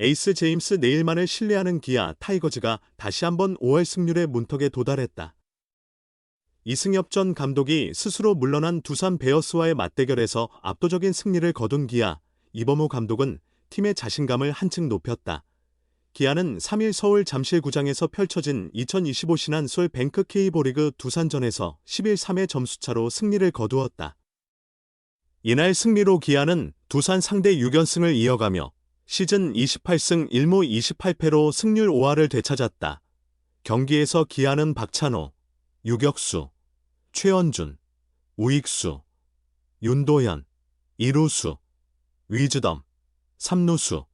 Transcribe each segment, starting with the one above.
에이스 제임스 네일만을 신뢰하는 기아 타이거즈가 다시 한번 5월 승률의 문턱에 도달했다. 이승엽 전 감독이 스스로 물러난 두산 베어스와의 맞대결에서 압도적인 승리를 거둔 기아 이범우 감독은 팀의 자신감을 한층 높였다. 기아는 3일 서울 잠실구장에서 펼쳐진 2025 신한솔 뱅크 K보리그 두산전에서 11-3의 점수차로 승리를 거두었다. 이날 승리로 기아는 두산 상대 6연승을 이어가며 시즌 28승 1무 28패로 승률 5할을 되찾았다. 경기에서 기아는 박찬호, 유격수, 최원준, 우익수, 윤도현, 이루수, 위즈덤, 삼루수,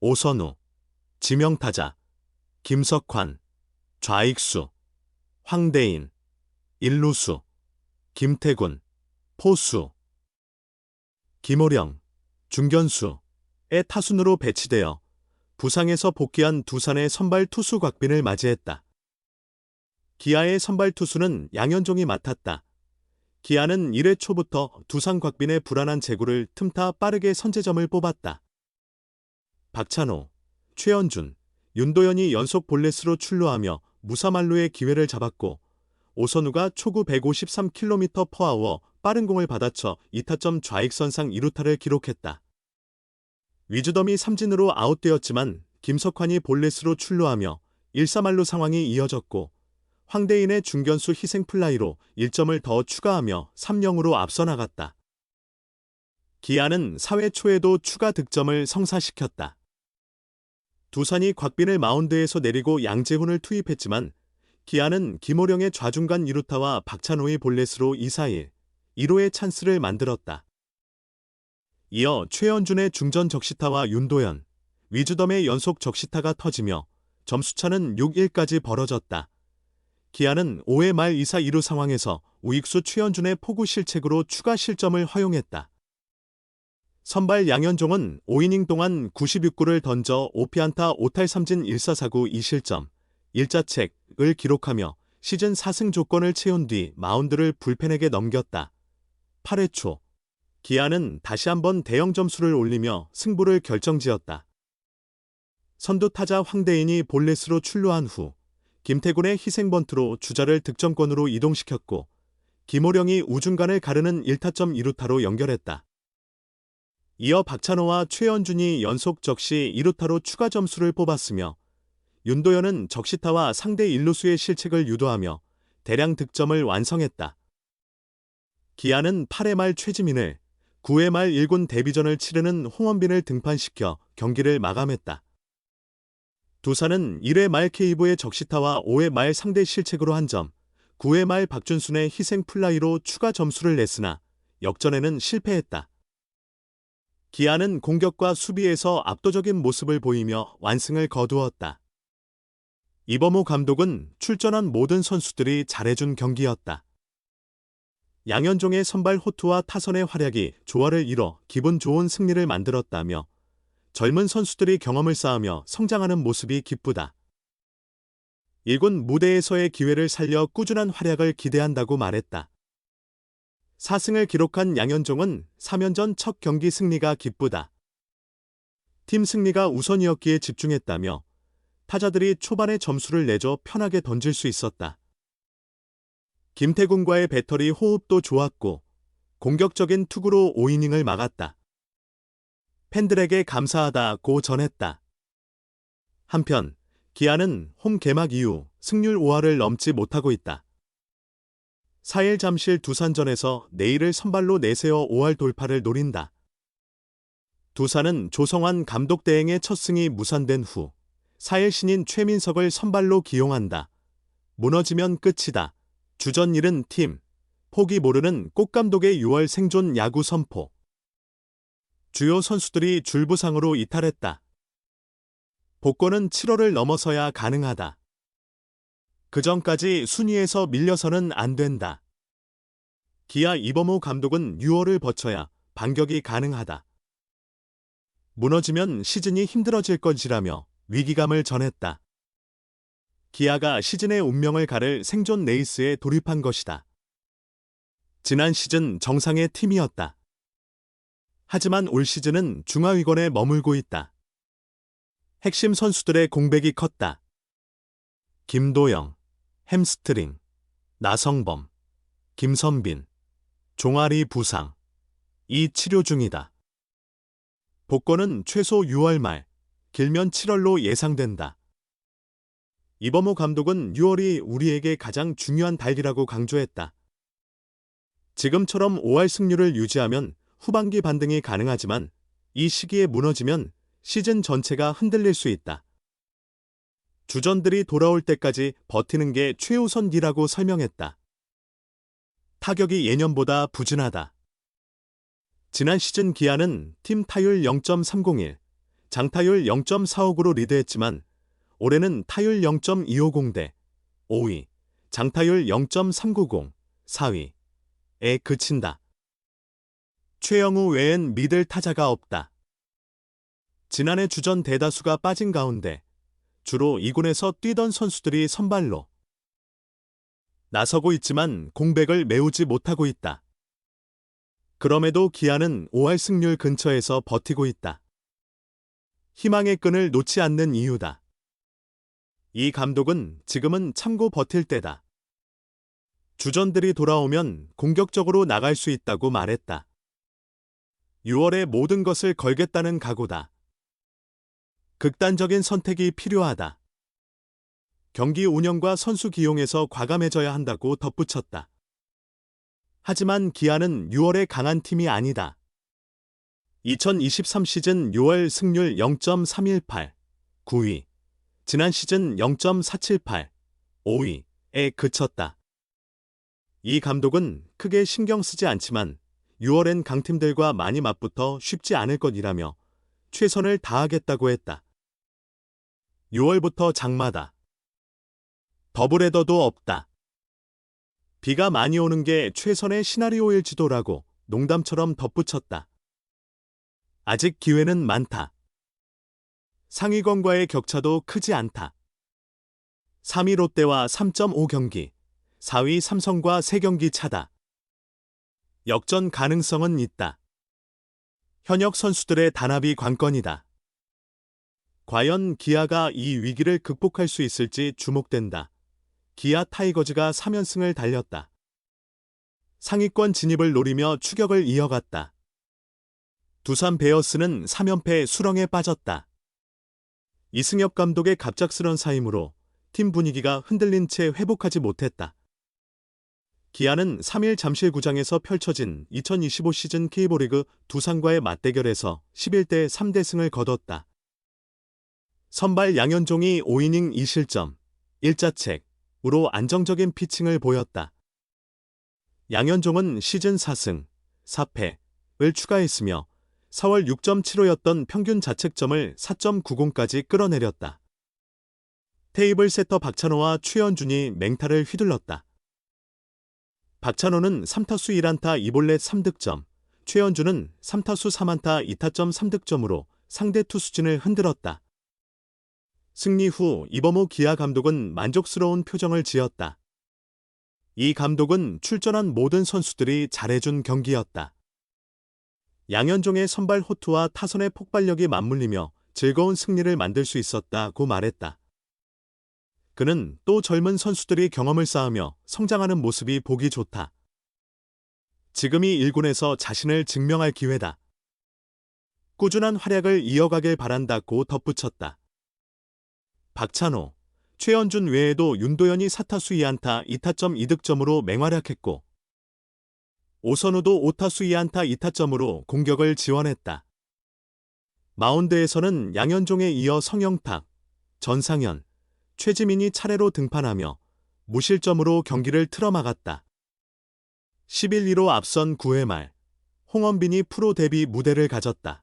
오선우, 지명타자, 김석환, 좌익수, 황대인, 일루수, 김태군, 포수, 김호령, 중견수의 타순으로 배치되어 부상에서 복귀한 두산의 선발 투수 곽빈을 맞이했다. 기아의 선발 투수는 양현종이 맡았다. 기아는 1회 초부터 두산 곽빈의 불안한 제구를 틈타 빠르게 선제점을 뽑았다. 박찬호, 최현준, 윤도현이 연속 볼넷으로 출루하며 무사말루의 기회를 잡았고 오선우가 초구 153km 퍼아워 빠른 공을 받아쳐 2타점 좌익선상 2루타를 기록했다. 위즈덤이 삼진으로 아웃되었지만 김석환이 볼넷으로 출루하며 1사말루 상황이 이어졌고 황대인의 중견수 희생플라이로 1점을 더 추가하며 3-0으로 앞서 나갔다. 기아는 4회 초에도 추가 득점을 성사시켰다. 두산이 곽빈을 마운드에서 내리고 양재훈을 투입했지만 기아는 김호령의 좌중간 2루타와 박찬호의 볼넷으로 2-4-1, 1호의 찬스를 만들었다. 이어 최현준의 중전 적시타와 윤도현, 위즈덤의 연속 적시타가 터지며 점수차는 6-1까지 벌어졌다. 기아는 5회 말 2사 2루 상황에서 우익수 최현준의 포구 실책으로 추가 실점을 허용했다. 선발 양현종은 5이닝 동안 96구를 던져 5피안타 5탈 3진 1사사구 2실점, 1자책을 기록하며 시즌 4승 조건을 채운 뒤 마운드를 불펜에게 넘겼다. 8회 초 기아는 다시 한번 대형 점수를 올리며 승부를 결정지었다. 선두 타자 황대인이 볼넷으로 출루한 후 김태군의 희생번트로 주자를 득점권으로 이동시켰고 김호령이 우중간을 가르는 1타점 2루타로 연결했다. 이어 박찬호와 최현준이 연속 적시 2루타로 추가 점수를 뽑았으며 윤도현은 적시타와 상대 일루수의 실책을 유도하며 대량 득점을 완성했다. 기아는 8회 말 최지민을 9회 말 1군 데뷔전을 치르는 홍원빈을 등판시켜 경기를 마감했다. 두산은 1회 말 케이브의 적시타와 5회 말 상대 실책으로 한 점, 9회 말 박준순의 희생 플라이로 추가 점수를 냈으나 역전에는 실패했다. 기아는 공격과 수비에서 압도적인 모습을 보이며 완승을 거두었다. 이범호 감독은 출전한 모든 선수들이 잘해준 경기였다. 양현종의 선발 호투와 타선의 활약이 조화를 이뤄 기분 좋은 승리를 만들었다며 젊은 선수들이 경험을 쌓으며 성장하는 모습이 기쁘다. 일군 무대에서의 기회를 살려 꾸준한 활약을 기대한다고 말했다. 4승을 기록한 양현종은 3연전 첫 경기 승리가 기쁘다. 팀 승리가 우선이었기에 집중했다며 타자들이 초반에 점수를 내줘 편하게 던질 수 있었다. 김태군과의 배터리 호흡도 좋았고 공격적인 투구로 5이닝을 막았다. 팬들에게 감사하다고 전했다. 한편 기아는 홈 개막 이후 승률 5할을 넘지 못하고 있다. 4일 잠실 두산전에서 내일을 선발로 내세워 5할 돌파를 노린다. 두산은 조성환 감독 대행의 첫 승이 무산된 후 4일 신인 최민석을 선발로 기용한다. 무너지면 끝이다. 주전 잃은 팀. 포기 모르는 꽃감독의 6월 생존 야구 선포. 주요 선수들이 줄부상으로 이탈했다. 복권은 7월을 넘어서야 가능하다. 그 전까지 순위에서 밀려서는 안 된다. 기아 이범호 감독은 6월을 거쳐야 반격이 가능하다. 무너지면 시즌이 힘들어질 것이라며 위기감을 전했다. 기아가 시즌의 운명을 가를 생존 레이스에 돌입한 것이다. 지난 시즌 정상의 팀이었다. 하지만 올 시즌은 중하위권에 머물고 있다. 핵심 선수들의 공백이 컸다. 김도영, 햄스트링, 나성범, 김선빈, 종아리 부상. 이 치료 중이다. 복권은 최소 6월 말, 길면 7월로 예상된다. 이범호 감독은 6월이 우리에게 가장 중요한 달이라고 강조했다. 지금처럼 5할 승률을 유지하면 후반기 반등이 가능하지만 이 시기에 무너지면 시즌 전체가 흔들릴 수 있다. 주전들이 돌아올 때까지 버티는 게 최우선이라고 설명했다. 타격이 예년보다 부진하다. 지난 시즌 기아는 팀 타율 0.301, 장타율 0.459로 리드했지만 올해는 타율 0.250대 5위, 장타율 0.390, 4위에 그친다. 최영우 외엔 믿을 타자가 없다. 지난해 주전 대다수가 빠진 가운데 주로 2군에서 뛰던 선수들이 선발로 나서고 있지만 공백을 메우지 못하고 있다. 그럼에도 기아는 5할 승률 근처에서 버티고 있다. 희망의 끈을 놓지 않는 이유다. 이 감독은 지금은 참고 버틸 때다. 주전들이 돌아오면 공격적으로 나갈 수 있다고 말했다. 6월에 모든 것을 걸겠다는 각오다. 극단적인 선택이 필요하다. 경기 운영과 선수 기용에서 과감해져야 한다고 덧붙였다. 하지만 기아는 6월에 강한 팀이 아니다. 2023 시즌 6월 승률 0.318, 9위. 지난 시즌 0.478, 5위에 그쳤다. 이 감독은 크게 신경 쓰지 않지만 6월엔 강팀들과 많이 맞붙어 쉽지 않을 것이라며 최선을 다하겠다고 했다. 6월부터 장마다. 더블헤더도 없다. 비가 많이 오는 게 최선의 시나리오일지도라고 농담처럼 덧붙였다. 아직 기회는 많다. 상위권과의 격차도 크지 않다. 3위 롯데와 3.5경기, 4위 삼성과 3경기 차다. 역전 가능성은 있다. 현역 선수들의 단합이 관건이다. 과연 기아가 이 위기를 극복할 수 있을지 주목된다. 기아 타이거즈가 3연승을 달렸다. 상위권 진입을 노리며 추격을 이어갔다. 두산 베어스는 3연패 수렁에 빠졌다. 이승엽 감독의 갑작스런 사임으로 팀 분위기가 흔들린 채 회복하지 못했다. 기아는 3일 잠실구장에서 펼쳐진 2025 시즌 K리그 두산과의 맞대결에서 11대 3대승을 거뒀다. 선발 양현종이 5이닝 2실점, 1자책으로 안정적인 피칭을 보였다. 양현종은 시즌 4승, 4패를 추가했으며 4월 6.75였던 평균 자책점을 4.90까지 끌어내렸다. 테이블 세터 박찬호와 최현준이 맹타를 휘둘렀다. 박찬호는 3타수 1안타 2볼넷 3득점, 최현준은 3타수 3안타 2타점 3득점으로 상대 투수진을 흔들었다. 승리 후 이범호 기아 감독은 만족스러운 표정을 지었다. 이 감독은 출전한 모든 선수들이 잘해준 경기였다. 양현종의 선발 호투와 타선의 폭발력이 맞물리며 즐거운 승리를 만들 수 있었다고 말했다. 그는 또 젊은 선수들이 경험을 쌓으며 성장하는 모습이 보기 좋다. 지금이 1군에서 자신을 증명할 기회다. 꾸준한 활약을 이어가길 바란다고 덧붙였다. 박찬호, 최현준 외에도 윤도현이 4타수 2안타 2타점 2득점으로 맹활약했고 오선우도 5타수 2안타 2타점으로 공격을 지원했다. 마운드에서는 양현종에 이어 성영탁, 전상현, 최지민이 차례로 등판하며 무실점으로 경기를 틀어막았다. 11-2로 앞선 9회 말 홍원빈이 프로 데뷔 무대를 가졌다.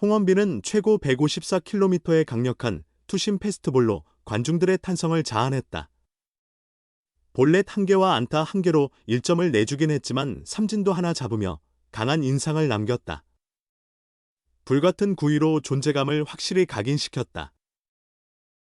홍원빈은 최고 154km의 강력한 투심 패스트볼로 관중들의 탄성을 자아냈다. 볼넷 한 개와 안타 한 개로 1점을 내주긴 했지만 삼진도 하나 잡으며 강한 인상을 남겼다. 불같은 구위로 존재감을 확실히 각인시켰다.